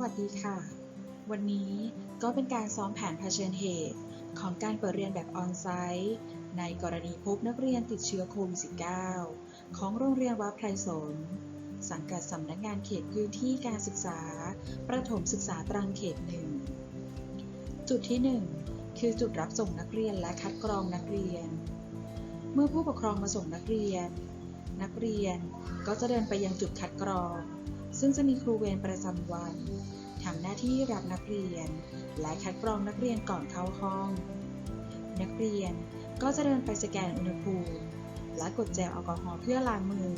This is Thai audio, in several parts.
วัสดีค่ะ วันนี้ก็เป็นการซ้อมแผนเผชิญเหตุ ของการเปิดเรียนแบบออนไซต์ในกรณีพบนักเรียนติดเชื้อโควิด -19 ของโรงเรียนวัดไพรสน สังกัดสำนักงานเขตพื้นที่การศึกษา ประถมศึกษาตรังเขตหนึ่ง จุดที่ 1 คือจุดรับส่งนักเรียนและคัดกรองนักเรียน เมื่อผู้ปกครองมาส่งนักเรียน นักเรียนก็จะเดินไปยังจุดคัดกรอง ซึ่งจะมีครูเวรประจำวันทำหน้าที่รับนักเรียน และคัดกรองนักเรียนก่อนเข้าห้อง นักเรียนก็จะเดินไปสแกนอุณหภูมิและกดเจลแอลกอฮอล์เพื่อล้างมือ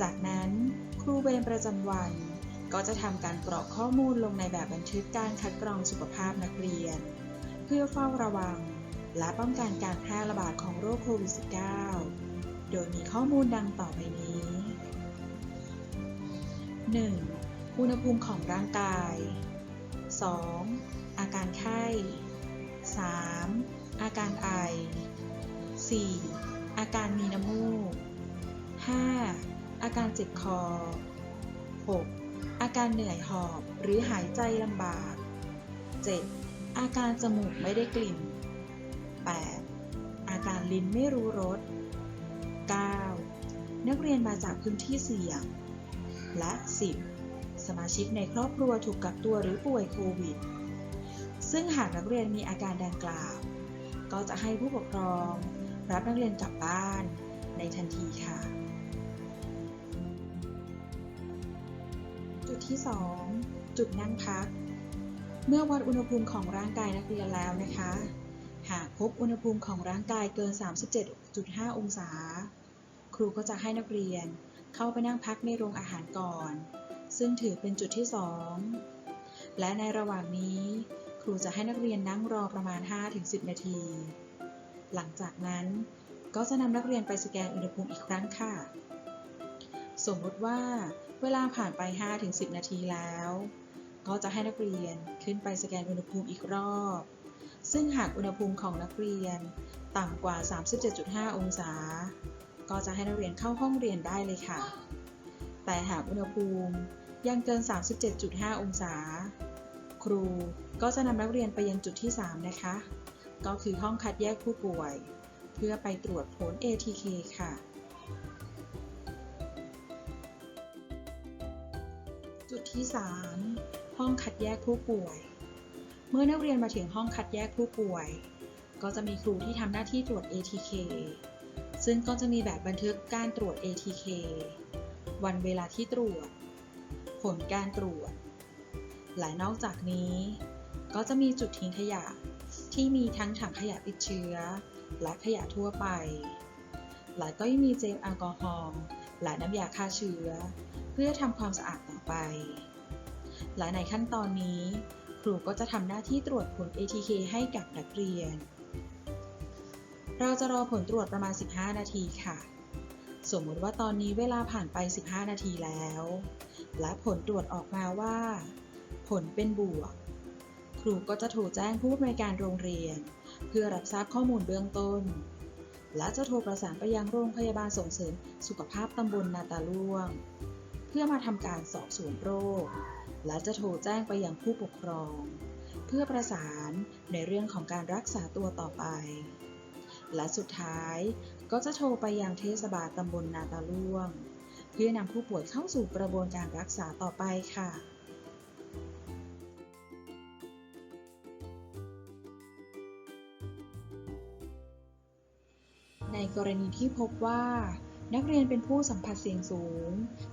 จากนั้นครูเวรประจำวันก็จะทำการกรอกข้อมูลลงในแบบบันทึกการคัดกรองสุขภาพนักเรียน เพื่อเฝ้าระวัง และป้องกันการแพร่ระบาดของโรคโควิด -19 โดยมีข้อมูลดังต่อไปนี้ 1. อุณหภูมิของร่างกาย 2. อาการไข้ 3. อาการไอ 4. อาการมีน้ำมูก 5. อาการเจ็บคอ 6. อาการเหนื่อยหอบหรือหายใจลำบาก 7. อาการจมูกไม่ได้กลิ่น 8. อาการลิ้นไม่รู้รส 9. นักเรียนมาจากพื้นที่เสี่ยง ละ 10. สมาชิกในครอบครัวถูกกักตัวหรือป่วยโควิด ซึ่งหากนักเรียนมีอาการดังกล่าว ก็จะให้ผู้ปกครอง รับนักเรียนกลับบ้านในทันทีค่ะ จุดที่ 2 จุดนั่งพัก เมื่อวัดอุณหภูมิของร่างกายนักเรียนแล้วนะคะ หากพบอุณหภูมิของร่างกายเกิน 37.5 องศา ครูก็จะให้นักเรียน เข้าไปนั่งพักในโรงอาหารก่อน ซึ่งถือเป็นจุดที่ 2 และในระหว่างนี้ ครูจะให้นักเรียนนั่งรอประมาณ 5-10 นาที หลังจากนั้นก็จะนำนักเรียนไปสแกนอุณหภูมิอีกครั้งค่ะ สมมติว่าเวลาผ่านไป 5-10 นาทีแล้ว ก็จะให้นักเรียนขึ้นไปสแกนอุณหภูมิอีกรอบ ซึ่งหากอุณหภูมิของนักเรียนต่ำกว่า 37.5 องศา ก็จะให้นักเรียนเข้าห้องเรียนได้เลยค่ะ แต่หากอุณหภูมิยังเกิน 37.5 องศา ครูก็จะนำนักเรียนไปยังจุดที่ 3 นะคะ ก็คือห้องคัดแยกผู้ป่วย เพื่อไปตรวจผล ATK ค่ะ จุดที่ 3 ห้องคัดแยกผู้ป่วย เมื่อนักเรียนมาถึงห้องคัดแยกผู้ป่วย ก็จะมีครูที่ทำหน้าที่ตรวจ ATK ซึ่งก็จะมีแบบบันทึกการตรวจ ATK วันเวลาที่ตรวจ ผลการตรวจ และนอกจากนี้ ก็จะมีจุดทิ้งขยะที่มีทั้งถังขยะติดเชื้อ และขยะทั่วไป และก็ยังมีเจลแอลกอฮอล์และน้ำยาฆ่าเชื้อ เพื่อทำความสะอาดต่อไป และในขั้นตอนนี้ ครูก็จะทำหน้าที่ตรวจผล ATK ให้กับนักเรียน เราจะรอผลตรวจประมาณ 15 นาทีค่ะ สมมติว่าตอนนี้เวลาผ่านไป 15 นาทีแล้ว และผลตรวจออกมาว่า ผลเป็นบวก ครูก็จะโทรแจ้งผู้อำนวยการโรงเรียน เพื่อรับทราบข้อมูลเบื้องต้น และจะโทรประสานไปยังโรงพยาบาลส่งเสริมสุขภาพตำบลนาตาล่วง เพื่อมาทำการสอบสวนโรค และจะโทรแจ้งไปยังผู้ปกครอง เพื่อประสานในเรื่องของการรักษาตัวต่อไป และสุดท้ายก็จะโทรไปยังเทศบาลตำบลนาตาล่วง เพื่อนำผู้ป่วยเข้าสู่กระบวนการรักษาต่อไปค่ะในกรณีที่พบว่า นักเรียนเป็นผู้สัมผัสเสี่ยงสูง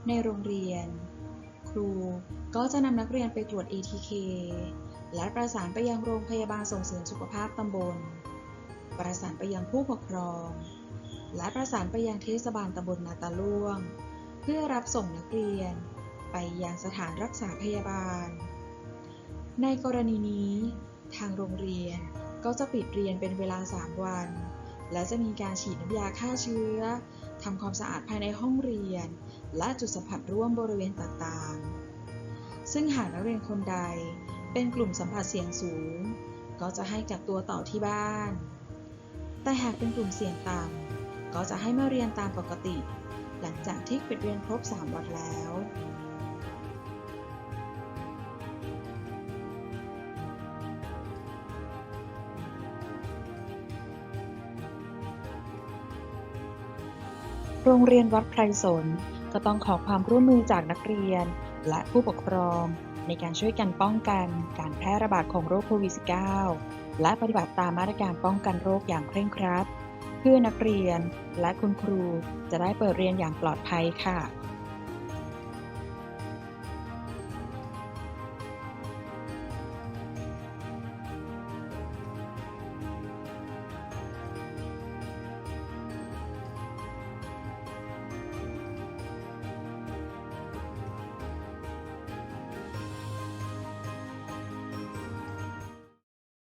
ในโรงเรียน ครูก็จะนำนักเรียนไปตรวจ ATK และประสานไปยังโรงพยาบาลส่งเสริมสุขภาพตำบล ประสานไปยังผู้ปกครอง และประสานไปยังเทศบาลตำบลนาตาล่วง เพื่อรับส่งนักเรียน ไปยังสถานรักษาพยาบาล ในกรณีนี้ ทางโรงเรียนก็จะปิดเรียนเป็นเวลา 3 วัน และจะมีการฉีดน้ำยาฆ่าเชื้อทำความสะอาดภายในห้องเรียน และจุดสัมผัสร่วมบริเวณต่างๆ ซึ่งหากนักเรียนคนใดเป็นกลุ่มสัมผัสเสี่ยงสูง ก็จะให้กักตัวต่อที่บ้าน แต่หากเป็นกลุ่มเสี่ยงต่ำก็จะให้มาเรียนตามปกติ หลังจากที่ปิดเรียนครบ 3 วันแล้ว โรงเรียนวัดไพรสนก็ต้องขอความร่วมมือจากนักเรียน และผู้ปกครอง ในการช่วยกันป้องกันการแพร่ระบาดของโรคโควิด -19 และปฏิบัติตามมาตรการป้องกันโรคอย่างเคร่งครัด เพื่อนักเรียนและคุณครูจะได้เปิดเรียนอย่างปลอดภัยค่ะ